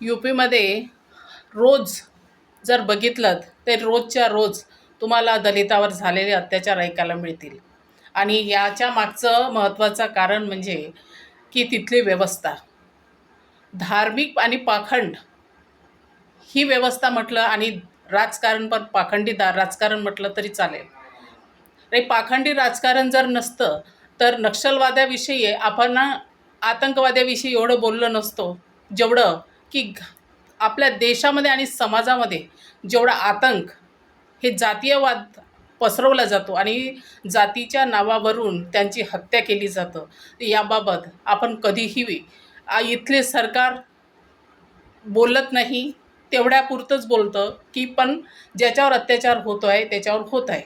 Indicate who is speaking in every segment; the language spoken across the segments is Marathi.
Speaker 1: यू पीमध्ये रोज जर बघितलं तर रोजच्या रोज तुम्हाला दलितावर झालेले अत्याचार ऐकायला मिळतील. आणि याच्या मागचं महत्त्वाचं कारण म्हणजे की तिथली व्यवस्था. धार्मिक आणि पाखंड ही व्यवस्था म्हटलं आणि राजकारण पण पाखंडी दा राजकारण म्हटलं तरी चालेल. रे पाखंडी राजकारण जर नसतं तर नक्षलवाद्याविषयी आपण आतंकवाद्याविषयी एवढं बोललो नसतो. जेवढं की आपल्या देशामध्ये आणि समाजामध्ये जेवढा आतंक हे जातीयवाद पसरवला जातो आणि जातीच्या नावावरून त्यांची हत्या केली जातं याबाबत आपण कधीही इथले सरकार बोलत नाही तेवढ्यापुरतंच बोलतं की पण ज्याच्यावर अत्याचार होतो आहे त्याच्यावर होत आहे.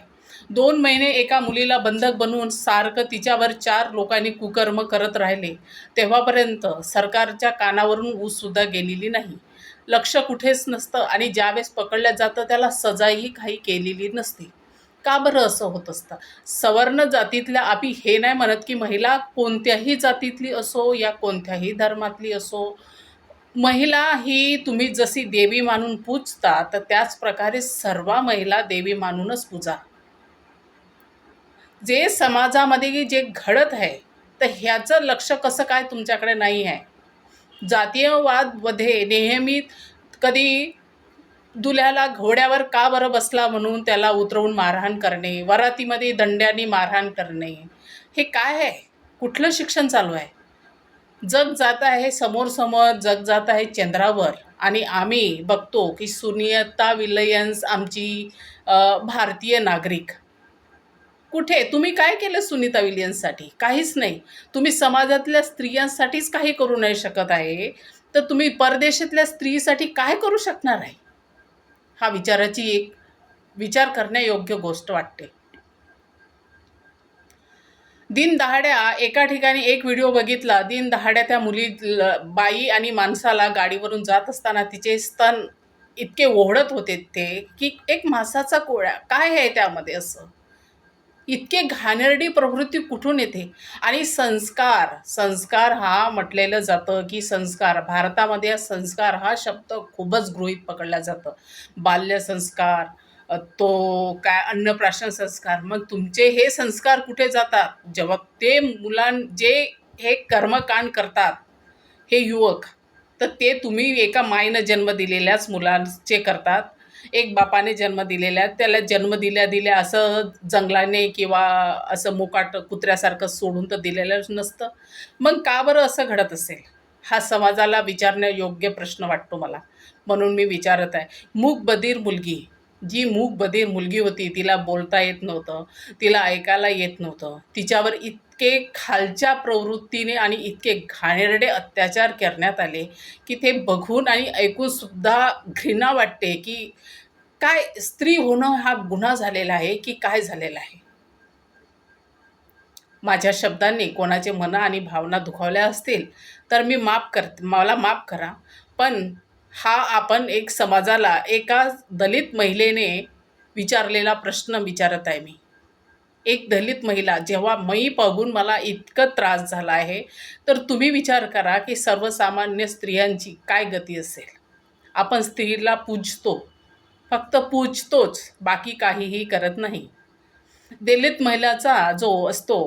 Speaker 1: दोन महिने एका मुलीला बंधक बनवून सारखं तिच्यावर चार लोकांनी कुकर्म करत राहिले. तेव्हापर्यंत सरकारच्या कानावरून ऊससुद्धा गेलेली नाही. लक्ष कुठेच नसतं आणि ज्यावेळेस पकडल्या जातं त्याला सजाही काही केलेली नसते. का बरं असं होत असतं? सवर्ण जातीतल्या आम्ही हे नाही म्हणत की महिला कोणत्याही जातीतली असो या कोणत्याही धर्मातली असो. महिला ही तुम्ही जशी देवी मानून पूजता तर त्याचप्रकारे सर्व महिला देवी मानूनच पूजा. जे समाजामध्ये जे घडत आहे तर ह्याचं लक्ष कसं काय तुमच्याकडे नाही आहे? जातीयवादमध्ये नेहमी कधी दुल्याला घोड्यावर का बरं बसला म्हणून त्याला उतरवून मारहाण करणे वरातीमध्ये दंड्याने मारहाण करणे हे काय आहे? कुठलं शिक्षण चालू आहे? जग जात आहे समोर समोर जग जात आहे चंद्रावर. आणि आम्ही बघतो की सुनियता विलयन्स आमची भारतीय नागरिक. कुठे? तुम्ही काय केलं सुनीता विलियन्ससाठी काहीच नाही. तुम्ही समाजातल्या स्त्रियांसाठीच काही करू नाही शकत आहे. तर तुम्ही परदेशातल्या स्त्रीसाठी काय करू शकणार आहे? हा विचाराची एक विचार करण्यायोग्य गोष्ट वाटते. दिन दहाड्या एका ठिकाणी एक व्हिडिओ बघितला. दिन दहाड्या त्या मुली बाई आणि माणसाला गाडीवरून जात असताना तिचे स्तन इतके ओढत होते ते की एक मासाचा कोळ्या काय आहे त्यामध्ये असं? इतके घाणेरडी प्रवृत्ती कुठून येते? आणि संस्कार संस्कार हा म्हटलेलं जातं की संस्कार भारतामध्ये संस्कार हा शब्द खूपच गृहीत पकडला जातं. बाल्यसंस्कार तो काय अन्नप्राशन संस्कार मग तुमचे हे संस्कार कुठे जातात? जेव्हा ते मुलां जे हे कर्मकांड करतात हे युवक तर ते तुम्ही एका मायनं जन्म दिलेल्याच मुलांचे करतात. एक बापाने जन्म दिलेल्या त्याला जन्म दिल्या दिल्या असं जंगलाने किंवा असं मुकाट कुत्र्यासारखं सोडून तर दिलेलं नसतं. मग का बरं असं घडत असेल? हा समाजाला विचारण्यायोग्य प्रश्न वाटतो मला. म्हणून मी विचारत आहे. मूक बधीर मुलगी जी मूकबधीर मुलगी होती तिला बोलता येत नव्हतं तिला ऐकायला येत नव्हतं. तिच्यावर इतके खालच्या प्रवृत्तीने आणि इतके घाणेरडे अत्याचार करण्यात आले की ते बघून आणि ऐकूनसुद्धा घृणा वाटते की काय स्त्री होणं हा गुन्हा झालेला आहे की काय झालेला आहे? माझ्या शब्दांनी कोणाचे मन आणि भावना दुखावल्या असतील तर मी माफ कर मला माफ करा. पण हा आपण एक समाजाला एका दलित महिलेने विचारलेला प्रश्न विचारत आहे मी. एक दलित महिला जेव्हा मी बघून मला इतकं त्रास झाला आहे तर तुम्ही विचार करा की सर्वसामान्य स्त्रियांची काय गती असेल. आपण स्त्रीला पूजतो. फक्त पूजतोच बाकी काहीही करत नाही. दलित महिलाचा जो असतो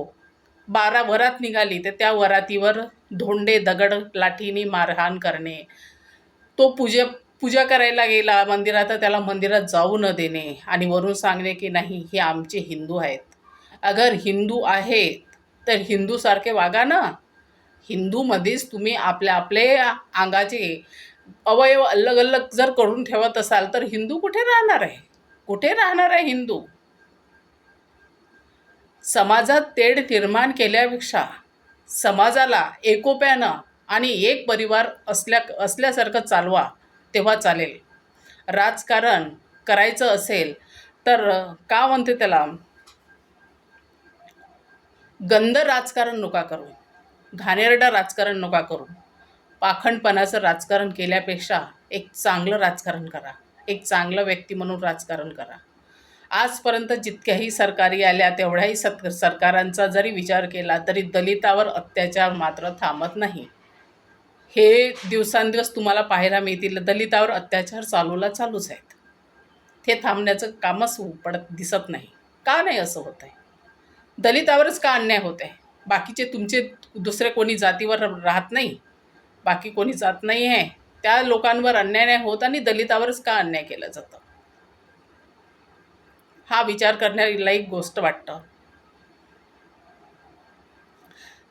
Speaker 1: बारा वरात निघाली तर त्या वरातीवर धोंडे दगड लाठीनी मारहाण करणे तो पूजे पूजा करायला गेला मंदिरात तर त्याला मंदिरात जाऊ न देणे. आणि वरून सांगणे की नाही हे आमचे हिंदू आहेत. अगर हिंदू आहेत तर हिंदूसारखे वागा ना. हिंदूमध्येच तुम्ही आपल्या आपले अंगाचे अवयव अलग अलग जर करून ठेवत असाल तर हिंदू कुठे राहणार आहे? कुठे राहणार आहे हिंदू? समाजात तेढ निर्माण केल्यापेक्षा समाजाला एकोप्यानं आणि एक परिवार असल्या असल्यासारखं चालवा तेव्हा चालेल. राजकारण करायचं असेल तर का म्हणते त्याला? गंध राजकारण नका करू. घाणेरडं राजकारण नका करू. पाखंडपणाचं राजकारण केल्यापेक्षा एक चांगलं राजकारण करा. एक चांगलं व्यक्ती म्हणून राजकारण करा. आजपर्यंत जितक्याही सरकारी आल्या तेवढ्याही सत सरकारांचा जरी विचार केला तरी दलितावर अत्याचार मात्र थांबत नाही. हे दिवसांदिवस तुम्हाला पाहायला मिळतील. दलितावर अत्याचार चालूला चालूच आहेत. ते थांबण्याचं कामच पडत दिसत नाही. का नाही असं होत आहे दलितावरच का अन्याय होत आहे बाकीचे तुमचे दुसरे कोणी जातीवर राहत नाही? बाकी कोणी जात नाही आहे. त्या लोकांवर अन्याय नाही होत आणि दलितावरच का अन्याय केलं जातं? हा विचार करण्याला एक गोष्ट वाटतं.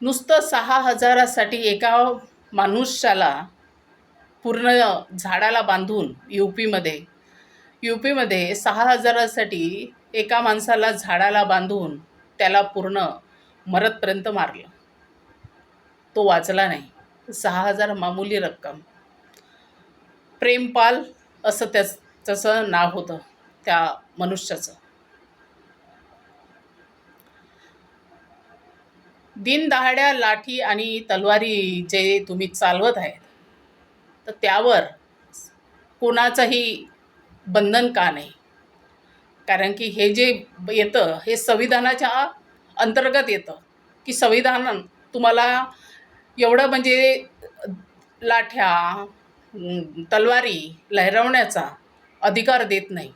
Speaker 1: नुसतं सहा हजारासाठी एका मनुष्याला पूर्ण झाडाला बांधून यू पीमध्ये यू पीमध्ये सहा हजारासाठी एका माणसाला झाडाला बांधून त्याला पूर्ण मरतपर्यंत मारलं. तो वाचला नाही. सहा हजार मामूली रक्कम. प्रेमपाल असं त्याच त्याचं नाव होतं त्या मनुष्याचं. दिनदहाड्या लाठी आणि तलवारी जे तुम्ही चालवत आहेत तर त्यावर कोणाचंही बंधन का नाही? कारण की हे जे येतं हे संविधानाच्या अंतर्गत येतं. की संविधान तुम्हाला एवढं म्हणजे लाठ्या तलवारी लहरवण्याचा अधिकार देत नाही.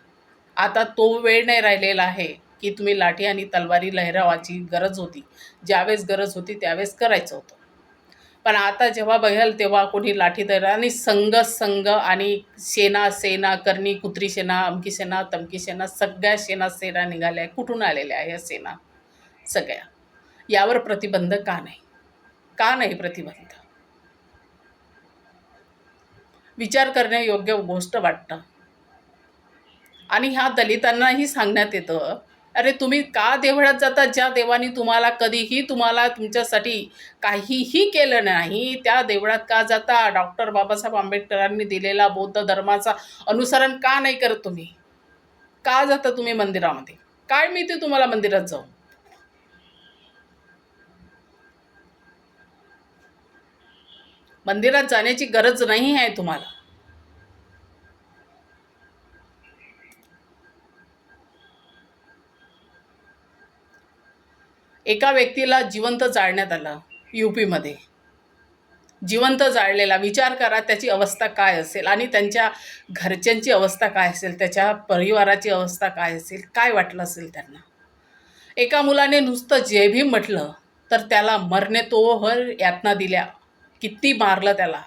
Speaker 1: आता तो वेळ नाही राहिलेला आहे. की तुम्ही लाठी आणि तलवारी लहरावाची गरज होती. ज्यावेळेस गरज होती त्यावेळेस करायचं होतं. पण आता जेव्हा बघाल तेव्हा कोणी लाठी तैर आणि संघ संघ आणि सेना सेना करणी कुत्री सेना अमकी सेना तमकी सेना सगळ्या सेना सेना निघाल्या. आहे कुठून आलेल्या आहे या सेना? सगळ्या. यावर प्रतिबंध का नाही? का नाही प्रतिबंध? विचार करण्यायोग्य गोष्ट वाटतं. आणि ह्या दलितांनाही सांगण्यात येतं अरे तुम्ही का देवळात जाता? ज्या देवानी तुम्हाला कधीही तुम्हाला तुमच्यासाठी काहीही केलं नाही त्या देवळात का जाता? डॉक्टर बाबासाहेब आंबेडकरांनी दिलेला बौद्ध धर्माचा अनुसरण का नाही करत तुम्ही? का जाता तुम्ही मंदिरामध्ये? काय मिळते तुम्हाला मंदिरात जाऊन? मंदिरात जाण्याची गरज नाही आहे तुम्हाला. एका व्यक्तीला जिवंत जाळण्यात आलं यू पीमध्ये जिवंत जाळलेला. विचार करा त्याची अवस्था काय असेल आणि त्यांच्या घरच्यांची अवस्था काय असेल त्याच्या परिवाराची अवस्था काय असेल काय वाटलं असेल त्यांना? एका मुलाने नुसतं जे भी म्हटलं तर त्याला मरणे तोहर यातना दिल्या. किती मारलं त्याला?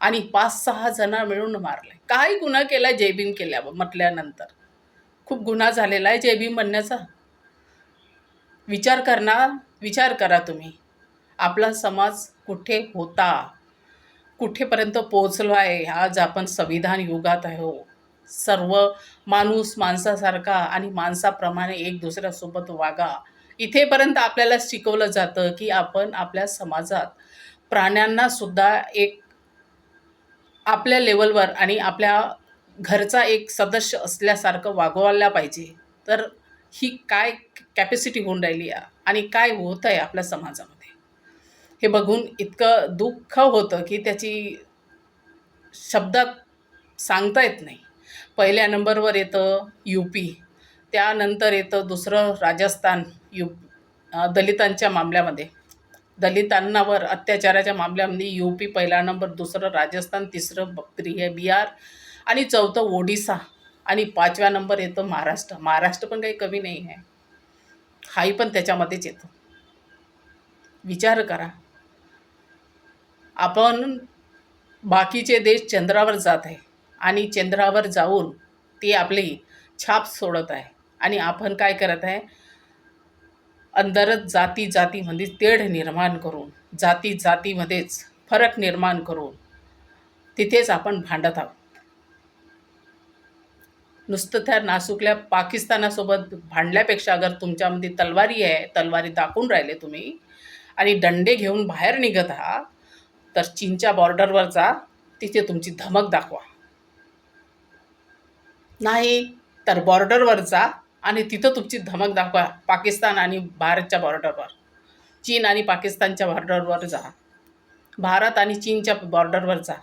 Speaker 1: आणि पाच सहा जण मिळून मारले. काही गुन्हा केला जयभीम केल्या म्हटल्यानंतर. खूप गुन्हा झालेला आहे जयभीम म्हणण्याचा विचार करणार विचार करा तुम्ही. आपला समाज कुठे होता? कुठेपर्यंत पोचलो आहे आज आपण संविधान युगात आहो. सर्व माणूस माणसासारखा आणि माणसाप्रमाणे एक दुसऱ्यासोबत वागा. इथेपर्यंत आपल्याला शिकवलं जातं की आपण आपल्या समाजात प्राण्यांना सुद्धा एक आपल्या लेवलवर आणि आपल्या घरचा एक सदस्य असल्यासारखं वागवायला पाहिजे. तर ही काय कॅपॅसिटी होऊन राहिली आहे आणि काय होत आहे आपल्या समाजामध्ये? हे बघून इतकं दुःख होतं की त्याची शब्दात सांगता येत नाही. पहिल्या नंबरवर येतं यू पी त्यानंतर येतं दुसरं राजस्थान यू दलितांच्या मामल्यामध्ये. दलितांनावर अत्याचाराच्या मामल्यामध्ये यू पी पहिला नंबर दुसरं राजस्थान तिसरं बक्री आहे बिहार आणि चौथं ओडिसा. आणि पाचव्या नंबर येतो महाराष्ट्र. महाराष्ट्र पण काही कमी नाही आहे. हाही पण त्याच्यामध्येच येतो. विचार करा. आपण बाकीचे देश चंद्रावर जात आहे आणि चंद्रावर जाऊन ते आपली छाप सोडत आहे. आणि आपण काय करत आहे? अंदरच जाती जातीमध्ये तेढ निर्माण करून जाती जातीमध्येच फरक निर्माण करून तिथेच आपण भांडत आहोत. नुसतं त्या नासुकल्या पाकिस्तानासोबत भांडल्यापेक्षा अगर तुमच्यामध्ये तलवारी आहे तलवारी दाखवून राहिले तुम्ही आणि दंडे घेऊन बाहेर निघत आहात तर चीनच्या बॉर्डरवर जा तिथे तुमची धमक दाखवा. नाही तर बॉर्डरवर जा आणि तिथं तुमची धमक दाखवा पाकिस्तान आणि भारतच्या बॉर्डरवर. चीन आणि पाकिस्तानच्या बॉर्डरवर जा. भारत आणि चीनच्या बॉर्डरवर जा.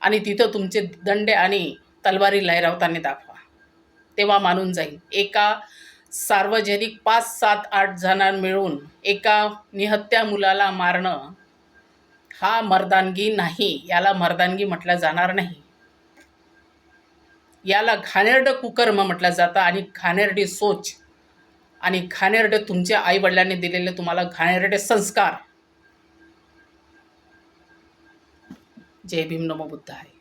Speaker 1: आणि तिथं तुमचे दंडे आणि तलवारी लहरावताना दाखवा. तेव्हा मानून जाईल एका सार्वजनिक पाच सात आठ जणां मिळून एका निहत्या मुलाला मारणं हा मर्दानगी नाही. याला मर्दानगी म्हटलं जाणार नाही. याला घाणेरडं कुकर्म म्हटलं जातं आणि घाणेरडी सोच आणि घाणेरडे तुमच्या आईवडिलांनी दिलेले तुम्हाला घाणेरडे संस्कार. जय भीम नमो बुद्ध आहे